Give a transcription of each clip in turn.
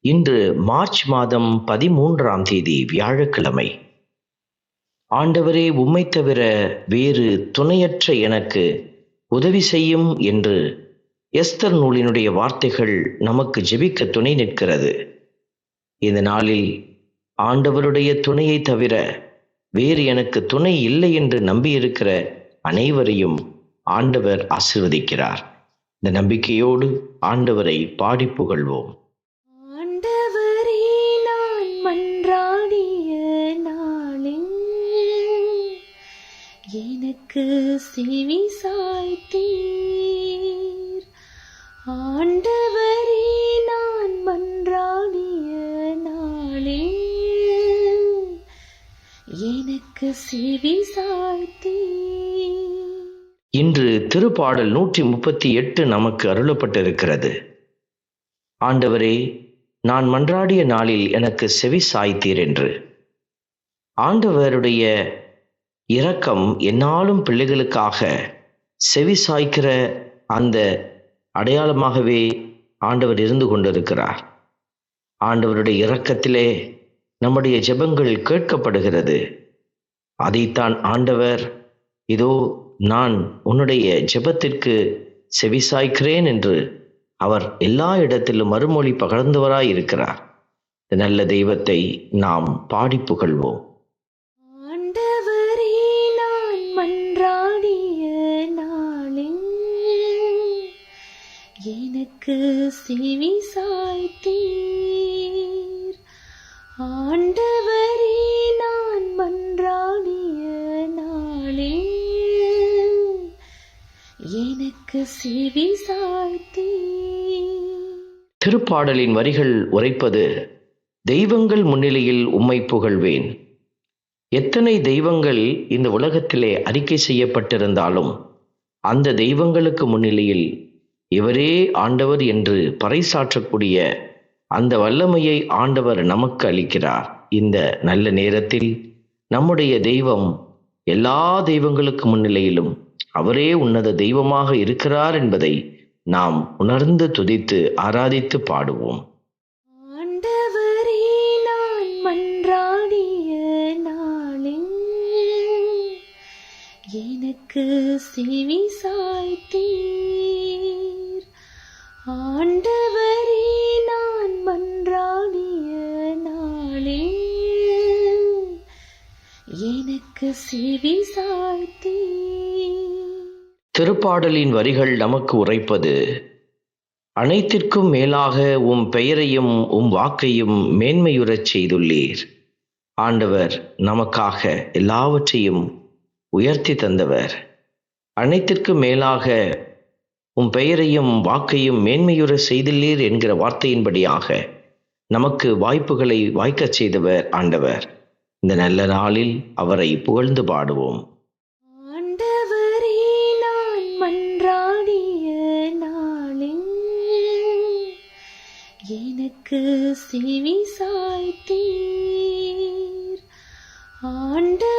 இன்று மார்ச் மாதம் பதிமூன்றாம் தேதி வியாழக்கிழமை. ஆண்டவரே உம்மை தவிர வேறு துணையற்ற எனக்கு உதவி செய்யும் என்று எஸ்தர் நூலினுடைய வார்த்தைகள் நமக்கு ஜெபிக்க துணை நிற்கிறது. இந்த நாளில் ஆண்டவருடைய துணையை தவிர வேறு எனக்கு துணை இல்லை என்று நம்பியிருக்கிற அனைவரையும் ஆண்டவர் ஆசிர்வதிக்கிறார். இந்த நம்பிக்கையோடு ஆண்டவரை பாடி புகழ்வோம். எனக்கு செவி சாய்த்தீர். ஆண்டவரே நான் மன்றாடிய நாளே. எனக்கு செவி சாய்த்தீர். இன்று திருப்பாடல் நூற்றி முப்பத்தி எட்டு நமக்கு அருளப்பட்டிருக்கிறது. ஆண்டவரே நான் மன்றாடிய நாளில் எனக்கு செவி சாய்த்தீர் என்று. ஆண்டவருடைய இரக்கம் என்னாலும் பிள்ளைகளுக்காக செவி சாய்க்கிற அந்த அடையாளமாகவே ஆண்டவர் இருந்து கொண்டிருக்கிறார். ஆண்டவருடைய இரக்கத்திலே நம்முடைய ஜெபங்கள் கேட்கப்படுகிறது. அதைத்தான் ஆண்டவர் இதோ நான் உன்னுடைய ஜெபத்திற்கு செவிசாய்க்கிறேன் என்று அவர் எல்லா இடத்திலும் மறுமொழி பகர்ந்தவராய் இருக்கிறார் நல்ல தெய்வத்தை நாம் பாடி புகழ்வோம். மன்றாடிய நாளில் எனக்கு செவி சாய்த்தீர். ஆண்டவரே நான் மன்றாடிய நாளில் எனக்கு செவி சாய்த்தீர். திருப்பாடலின் வரிகள் உரைப்பது தெய்வங்கள் முன்னிலையில் உம்மை புகழ்வேன். எத்தனை தெய்வங்கள் இந்த உலகத்திலே அறிக்கை செய்யப்பட்டிருந்தாலும் அந்த தெய்வங்களுக்கு முன்னிலையில் இவரே ஆண்டவர் என்று பறைசாற்றக்கூடிய அந்த வல்லமையை ஆண்டவர் நமக்கு அளிக்கிறார். இந்த நல்ல நேரத்தில் நம்முடைய தெய்வம் எல்லா தெய்வங்களுக்கு முன்னிலையிலும் அவரே உன்னத தெய்வமாக இருக்கிறார் என்பதை நாம் உணர்ந்து துதித்து ஆராதித்து பாடுவோம். எனக்கு செவி சாய்த்தீர். ஆண்டவரே நான் மன்றாடிய நாளே. எனக்கு செவி சாய்த்தீர். திருப்பாடலின் வரிகள் நமக்கு உரைப்பது அனைத்திற்கும் மேலாக உம் பெயரையும் உம் வாக்கையும் மேன்மையுறச் செய்துள்ளீர். ஆண்டவர் நமக்காக எல்லாவற்றையும் உயர்த்தி தந்தவர். அனைத்திற்கும் மேலாக உம் பெயரையும் வாக்கையும் மேன்மையுற செய்துள்ளீர் என்கிற வார்த்தையின்படியாக நமக்கு வாய்ப்புகளை வாய்க்கச் செய்தவர் ஆண்டவர். இந்த நல்ல நாளில் அவரை புகழ்ந்து பாடுவோம். ஆண்டவரே நான் எனக்கு செவி சாய்த்தீர். ஆண்ட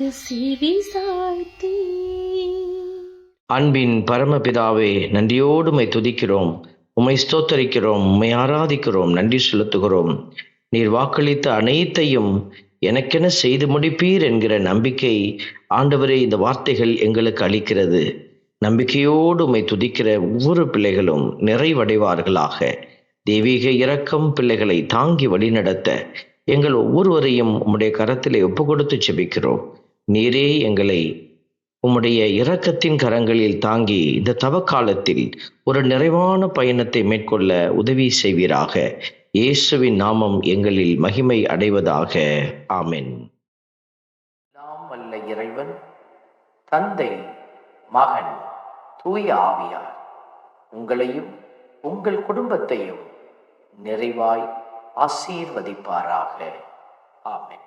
எனக்கு செவி சாய்த்தி. அன்பின் பரமபிதாவே நன்றியோடு உமை துதிக்கிறோம். உமை ஸ்தோத்தரிக்கிறோம் உம்மை ஆராதிக்கிறோம் நன்றி செலுத்துகிறோம். நீர் வாக்களித்த அனைத்தையும் எனக்கென செய்து முடிப்பீர் என்கிற நம்பிக்கை ஆண்டவரே இந்த வார்த்தைகள் எங்களுக்கு அளிக்கிறது. நம்பிக்கையோடு உமை துதிக்கிற ஒவ்வொரு பிள்ளைகளும் நிறைவடைவார்களாக. தெய்வீக இரக்கம் பிள்ளைகளை தாங்கி வழிநடத்த எங்கள் ஒவ்வொருவரையும் உம்முடைய கரத்திலே ஒப்பு கொடுத்து செபிக்கிறோம். நீரே எங்களை உம்முடைய இரக்கத்தின் கரங்களில் தாங்கி இந்த தவக்காலத்தில் ஒரு நிறைவான பயணத்தை மேற்கொள்ள உதவி செய்வீராக. இயேசுவின் நாமம் எங்களில் மகிமை அடைவதாக. ஆமென். நாம் அல்ல இறைவன் தந்தை மகன் தூய ஆவியார் உங்களையும் உங்கள் குடும்பத்தையும் நிறைவாய் ஆசீர்வதிப்பாராக. ஆமென்.